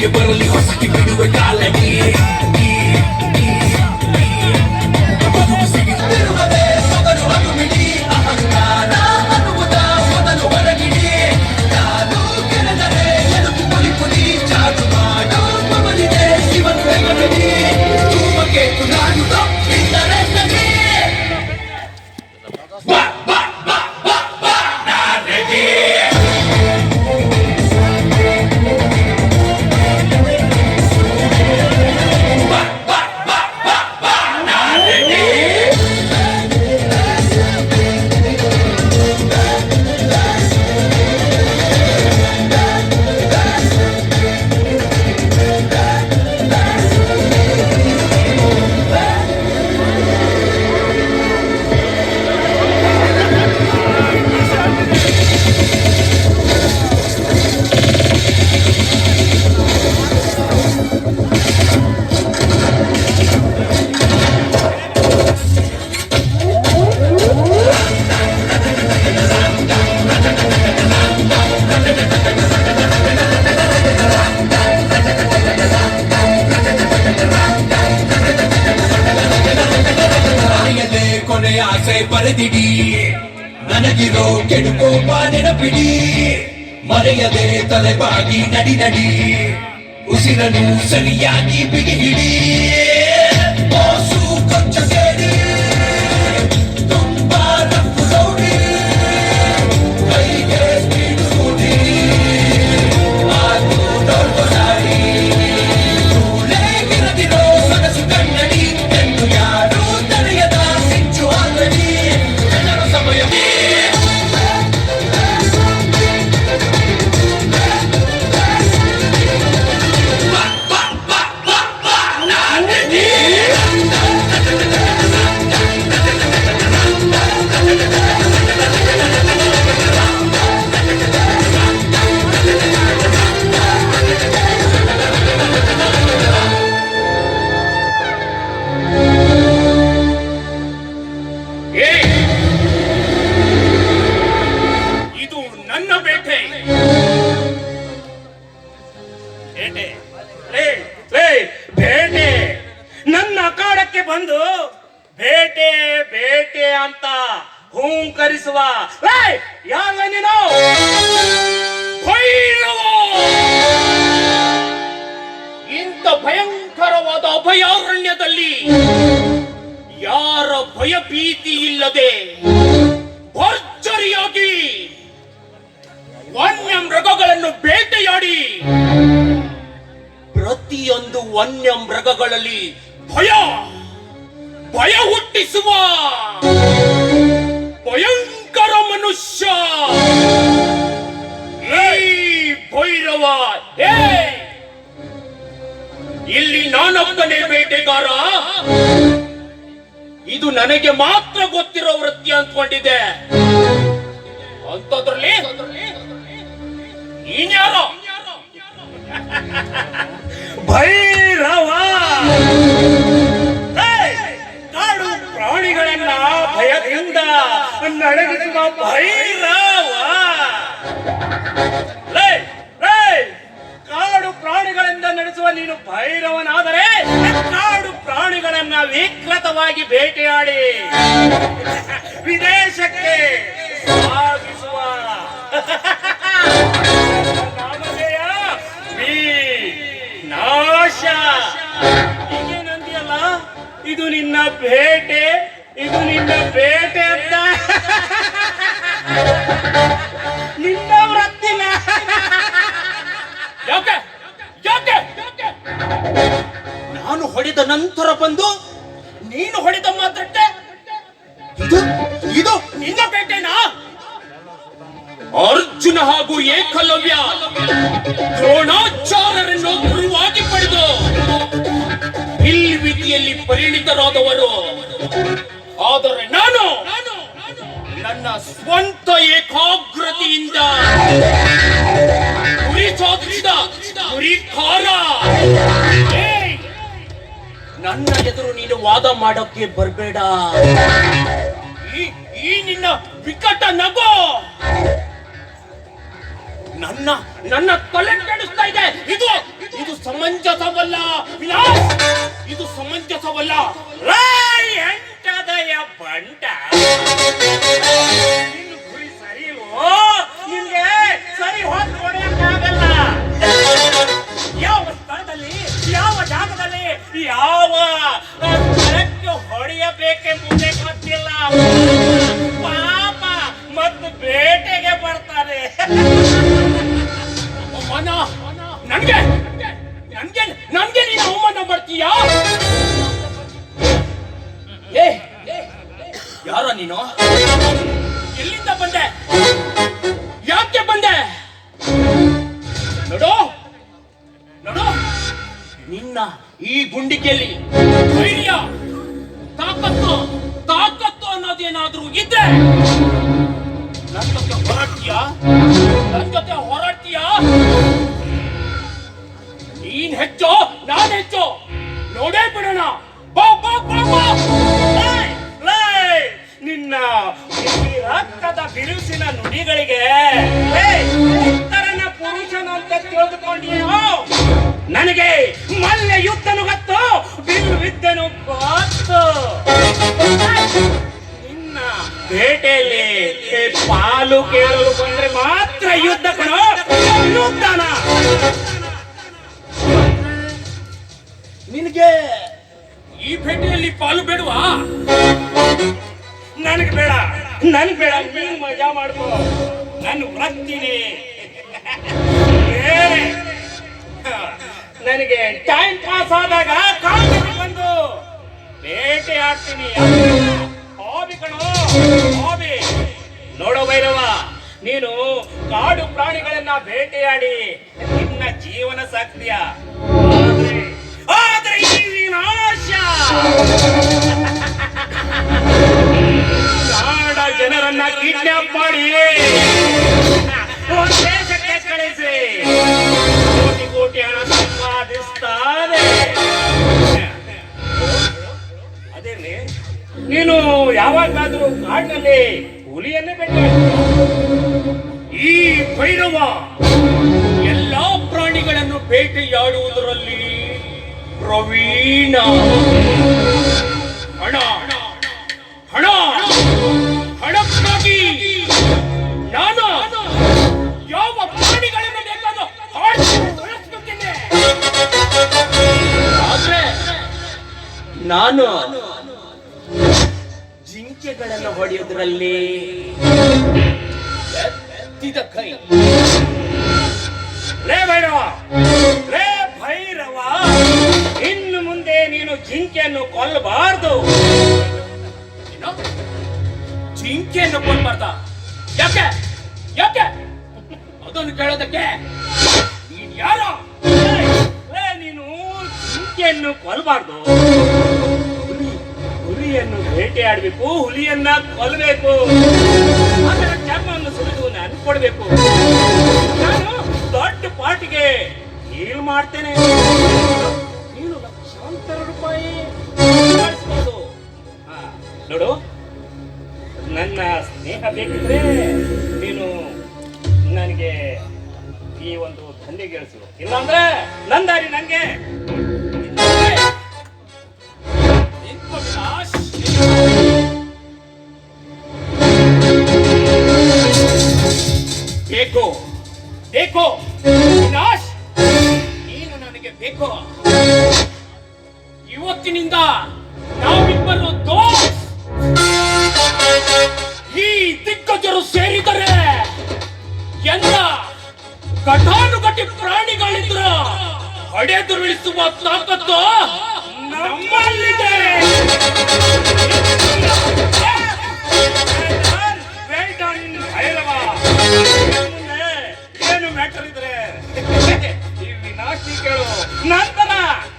you're barely hustling, you a dollar, yeah. ಮರೆಯದೆ ಕೊನೆಯ ಆಸೆ ಬರೆದಿಡಿ ನನಗಿರೋ ಕೆಡುಕೋಪ ನೆನಪಿಡಿ ಮರೆಯದೆ ತಲೆಬಾಗಿ ನಡಿ ನಡಿ ಉಸಿರನು ಸರಿಯಾಗಿ ಬಿಗಿ ಹಿಡಿ ಬೇಟೆ. ನನ್ನ ಅಖಾಡಕ್ಕೆ ಬಂದು ಬೇಟೆ ಬೇಟೆ ಅಂತ ಹೂಂಕರಿಸುವ. ಯಾರ ನೀನು! ಇಂಥ ಭಯಂಕರವಾದ ಅಭಯಾರಣ್ಯದಲ್ಲಿ ಯಾರ ಭಯ ಭೀತಿ ಇಲ್ಲದೆ ಮೃಗಗಳನ್ನು ಬೇಟೆಯಾಡಿ. ಪ್ರತಿಯೊಂದು ವನ್ಯ ಮೃಗಗಳಲ್ಲಿ ಭಯ ಭಯ ಹುಟ್ಟಿಸುವ. ಭಯಂಕರ ಮನುಷ್ಯ. ಭೈರವ ಇಲ್ಲಿ ನಾನೊಬ್ಬನೇ ಬೇಟೆಗಾರ. ಇದು ನನಗೆ ಮಾತ್ರ ಗೊತ್ತಿರೋ ವೃತ್ತಿ ಅಂದ್ಕೊಂಡಿದ್ದೆ. ಅಂತದ್ರಲ್ಲಿ ನೀನ್ಯಾರೋ ಭೈರವ! ಕಾಡು ಪ್ರಾಣಿಗಳನ್ನ ಭಯದಿಂದ ನಡಗಿಸುವ ಭೈರವ! ಕಾಡು ಪ್ರಾಣಿಗಳಿಂದ ನಡೆಸುವ ನೀನು ಭೈರವನಾದರೆ ಕಾಡು ಪ್ರಾಣಿಗಳನ್ನ ವಿಕೃತವಾಗಿ ಬೇಟೆಯಾಡಿ. ವಿದೇಶಕ್ಕೆ ನಾನು ಹೊಡೆದ ನಂತರ ಬಂದು ನೀನು ಹೊಡೆದ ಮಾತ್ರಕ್ಕೆ ಇದು ಇದು ನಿನ್ನ ಬೇಟೆನಾ ಅರ್ಜುನ ಹಾಗೂ ಏಕಲವ್ಯ ದ್ರೋಣಾಚಾರ್ಯರನ್ನು ಗುರುವಾಗಿ ಪಡೆದು ವಿದ್ಯೆಯಲ್ಲಿ ಪರಿಣಿತರಾದವರು ಆದರೆ ನಾನು ನನ್ನ ಸ್ವಂತ ಏಕಾಗ್ರತೆಯಿಂದ ಗುರಿ ಸಾಧಿಸಿದ ಗುರಿಕಾರ! ನನ್ನ ಎದುರು ನೀನು ವಾದ ಮಾಡೋಕೆ ಬರಬೇಡ. ಈ ನಿನ್ನ ವಿಕಟ ನಗು! ನನ್ನ ನನ್ನ ತಲೆ ಕೆಡಿಸ್ತಾ ಇದೆ. ಇದು ಇದು ಸಮಂಜಸವಲ್ಲ ಇದು ಸಮಂಜಸವಲ್ಲ. ರೈ, ಎಂಟದಯ ಬಂಟ. ಯಾವ ಹೊಡೆಯಬೇಕೆಂಬುದೇ ಗೊತ್ತಿಲ್ಲ. ನಿನ್ನ ಈ ಗುಂಡಿಕೆಯಲ್ಲಿ ಧೈರ್ಯ, ತಾಕತ್ತು ತಾಕತ್ತು ಅನ್ನೋದೇನಾದ್ರೂ ಇದ್ರೆ ನನ್ನ ಜೊತೆ ಹೊರಡ್ತೀಯಾ ನನ್ನ ಜೊತೆ ಹೊರಡ್ತೀಯಾ ನೀನ್ ಹೆಚ್ಚು, ನಾನ್ ಹೆಚ್ಚು. ನೋಡೇ ಬಿಡೋಣ. ಬಾ ಬಾ ಬಾ ಬಾ. ನಿನ್ನ ರಕ್ತದ ಬಿರುಸಿನ ನುಡಿಗಳಿಗೆ. ಉತ್ತರನ ಪುರುಷನ ಅಂತ ತಿಳಿದುಕೊಂಡಿಯೋ? ನನಗೆ ಮಲ್ಲ ಯುದ್ಧನು ಗೊತ್ತು? ಬಿಲ್ಲು ವಿದ್ಯನು ಗೊತ್ತು. ನಿನ್ನ ಬೇಟೆಯಲ್ಲಿ ಪಾಲು ಕೇಳಲು ಬಂದ್ರೆ ಮಾತ್ರ ಯುದ್ಧ ಕಣೋ ಯುದ್ಧನ ನಿನಗೆ ಈ ಭೇಟಿಯಲ್ಲಿ ಪಾಲು ಬೇಡವಾ? ನನಗೆ ಬೇಡ. ನನ್ಗೆ ಬೇಡ. ನೀನು ಮಜಾ ಮಾಡ್ಕೋ. ನಾನು ಬರ್ತೀನಿ ಏ, ನನಗೆ ಟೈಮ್ ಪಾಸ್ ಆದಾಗ ಕಾಲೇಜ್ ಬಂದು ಬೇಟೆ ಆಡ್ತೀನಿ. ಹಾಬಿ ಕಣೋ, ಹಾಬಿ. ನೋಡೋ ಭೈರವ, ನೀನು ಕಾಡು ಪ್ರಾಣಿಗಳನ್ನ ಬೇಟೆಯಾಡಿ ನಿನ್ನ ಜೀವನ ಸಾಕ್ತೀಯ? ಆದ್ರೆ ನಾಡ ಜನರನ್ನ ಕಿಡ್ನಾಪ್ ಮಾಡಿ. ಕಳಿಸಿ. ಕಾಡಿನಲ್ಲಿ ಹುಲಿಯನ್ನೇ ಬೆಳೆಯ ಈ ಭೈರವ ಎಲ್ಲಾ ಪ್ರಾಣಿಗಳನ್ನು ಬೇಟೆಯಾಡುವುದರಲ್ಲಿ ಪ್ರವೀಣ. ಹಣ ಹೊಡೆಯೋದ್ರಲ್ಲಿ ಎತ್ತಿದ ಕೈ. ಲೇ ಭೈರವ ಇನ್ನು ಮುಂದೆ ನೀನು ಜಿಂಕೆಯನ್ನು ಕೊಲ್ಲಬಾರದು? ಜಿಂಕೆಯನ್ನು ಕೊಲ್ಬಾರ್ದ ಯಾಕೆ? ಯಾಕೆ? ಅದನ್ನು ಕೇಳೋದಕ್ಕೆ ನೀನ್ ಯಾರ? ನೀನು ಜಿಂಕೆಯನ್ನು ಕೊಲ್ಲಬಾರ್ದು. ಹುಲಿಯನ್ನು ಬೇಟೆಯಾಡಬೇಕು ಹುಲಿಯನ್ನ ಕೊಲ್ಲಬೇಕು ಅದರ ಚರ್ಮವನ್ನು ಸುಲಿದು ನಾನು ಕೊಡಬೇಕು. ನಾನು ದೊಡ್ಡ ಪಾಟಿಗೆ ಡೀಲ್ ಮಾಡ್ತೇನೆ. ನೀನು ಲಕ್ಷಾಂತರ ರೂಪಾಯಿ ಮಾಡಿಸ್ಬೋದು. ನೋಡು, ನನ್ನ ಸ್ನೇಹ ಬೇಕಿದ್ರೆ ನೀನು ನನಗೆ ಈ ಒಂದು ದಂಧೆಗಿಳಿಸು ಇಲ್ಲಾಂದ್ರೆ ನನ್ನ ದಾರಿ ನಂಗೆ. ಬೇಕು. ಬೇಕು. ವಿನಾಶ್ ನೀನು ನನಗೆ ಬೇಕು. ಇವತ್ತಿನಿಂದ ನಾವಿಬ್ಬರು ದೋಸ್ ಈ ದಿಗ್ಗಜರು ಸೇರಿದರೆ ಎಲ್ಲ ಘಟಾನುಘಟಿ ಪ್ರಾಣಿಗಳಿದ್ರ ಹಡೆದುರುಳಿಸುವ ತಾಕತ್ತು ಏನು ಮ್ಯಾಟರ್ ಇದ್ರೆ. ಈ ವಿನಾಶಿ ಕೇಳು. ನಂತರ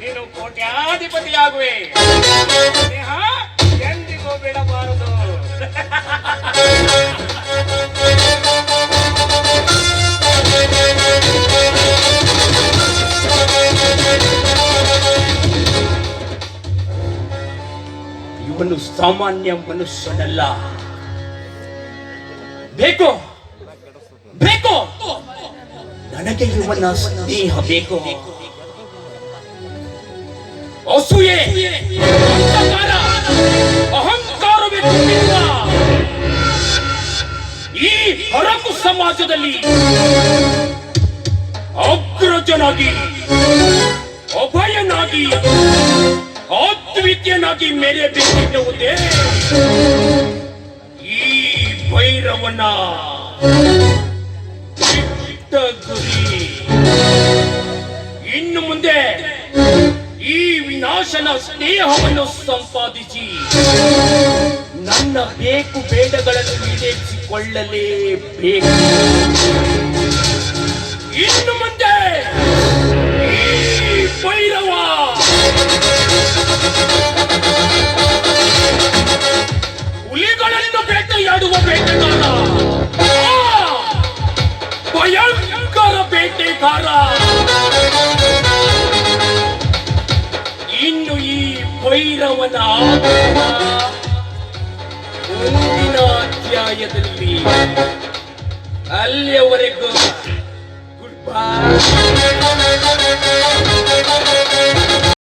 ನೀನು ಕೋಟ್ಯಾಧಿಪತಿ ಆಗುವೆ ಎಂದಿಗೂ ಬಿಡಬಾರದು. ಇವನು ಸಾಮಾನ್ಯ ಮನುಷ್ಯನಲ್ಲ. ಬೇಕು ಬೇಕು. ನನಗೆ ಇವನ ಸ್ನೇಹ ಬೇಕು ಅಸೂಯೆ ಅಂಧಕಾರ ಅಹಂಕಾರವೇ ತುಂಬಿರುವ ಈ ಹರಕು ಸಮಾಜದಲ್ಲಿ ಅಗ್ರಜನಾಗಿ, ಅಭಯನಾಗಿ ಅದ್ವಿತೀಯನಾಗಿ ಮೆರೆಯಬೇಕೆನ್ನುವುದೇ ಈ ಭೈರವನ ಇನ್ನು ಮುಂದೆ ಈ ವಿನಾಶನ ಸ್ನೇಹವನ್ನು ಸಂಪಾದಿಸಿ. ನನ್ನ ಬೇಕು ಬೇಡಗಳನ್ನು ಈಡೇರಿಸಿಕೊಳ್ಳಲೇಬೇಕು. ಇನ್ನು ಮುಂದೆ ಈ ಭೈರವ ಹುಲಿಗಳನ್ನು ಬೇಟೆಯಾಡುವ ಬೇಟೆಗಾರ. ಆ, ಬೇಟೆಗಾರ ಇನ್ನು ಈ ಭೈರವನ ಮುಂದಿನ ಅಧ್ಯಾಯದಲ್ಲಿ ಅಲ್ಲಿಯವರೆಗೂ ಗುಡ್ ಬೈ